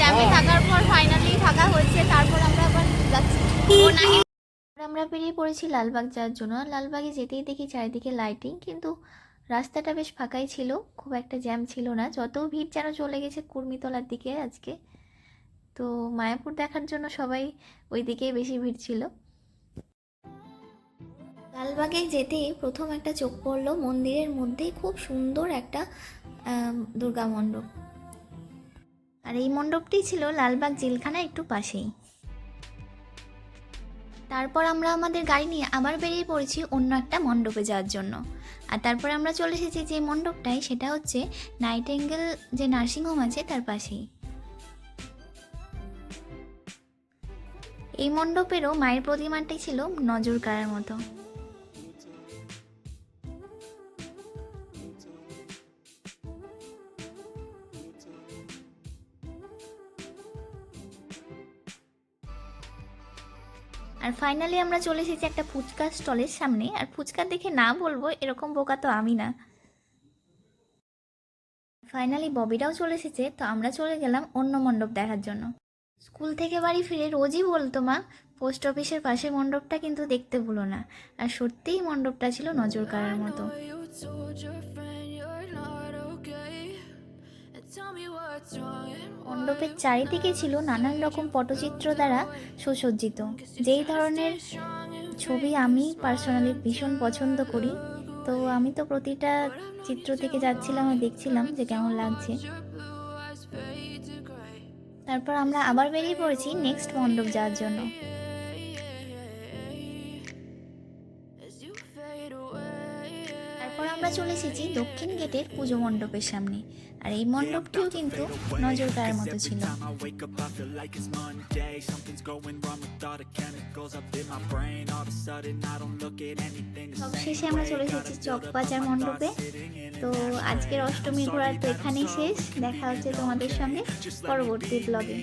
ক্যাম্পে থাকার পর ফাইনালি থাকা হচ্ছে তারপর আমরা আবার যাচ্ছি। ও আমরা বেরিয়ে পড়েছি লালবাগ যাওয়ার জন্য। লালবাগে যেতেই দেখি চারিদিকে লাইটিং কিন্তু রাস্তাটা বেশ ফাঁকাই ছিল, খুব একটা জ্যাম ছিল না। যত ভিড় যেন চলে গেছে কুর্মিতলার দিকে আজকে। তো মায়াপুর দেখার জন্য সবাই ওই দিকেই বেশি ভিড় ছিল। লালবাগে যেতেই প্রথম একটা চোখ পড়ল মন্দিরের মধ্যেই, খুব সুন্দর একটা দুর্গা মণ্ডপ। আর এই মণ্ডপটি ছিল লালবাগ জেলখানা একটু পাশেই। তারপর আমরা আমাদের গাড়ি নিয়ে আবার বেরিয়ে পড়েছি অন্য একটা মণ্ডপে যাওয়ার জন্য। আর তারপর আমরা চলে এসেছি যে মণ্ডপটায়, সেটা হচ্ছে নাইট নাইটেঙ্গেল যে নার্সিংহোম আছে, তার পাশেই। এই মণ্ডপেরও মায়ের প্রতিমাটি ছিল নজর কাড়ার মতো। আর ফাইনালি আমরা চলে এসেছি একটা ফুচকা স্টলের সামনে। আর ফুচকা দেখে না বলব, এরকম বোকা তো আমি না। ফাইনালি ববিরাও চলে এসেছে, তো আমরা চলে গেলাম অন্য মণ্ডপ দেখার জন্য। স্কুল থেকে বাড়ি ফিরে রোজই বলতো মা, পোস্ট অফিসের পাশে মণ্ডপটা কিন্তু দেখতে ভুলো না। আর সত্যিই মণ্ডপটা ছিল নজর কাড়ার মতো মণ্ডপের চারিদিকে ছিল নানান রকম পটচিত্র দ্বারা সুসজ্জিত যেই ধরনের ছবি আমি পার্সোনালি ভীষণ পছন্দ করি, তো আমি তো প্রতিটা চিত্র থেকে যাচ্ছিলাম আর দেখছিলাম যে কেমন লাগছে. তারপর আমরা আবার বেরিয়ে পড়েছি নেক্সট মণ্ডপ যাওয়ার জন্য তারপর আমরা চলে এসেছি দক্ষিণ গেটের পুজো মণ্ডপের সামনে। আর এই মণ্ডপটিও কিন্তু নজরদার মতো ছিল। সবশেষে আমরা চলে এসেছি চক বাজার মণ্ডপে। তো আজকের অষ্টমী ঘোরার তো এখানেই শেষ। দেখা হচ্ছে তোমাদের সঙ্গে পরবর্তী ব্লগে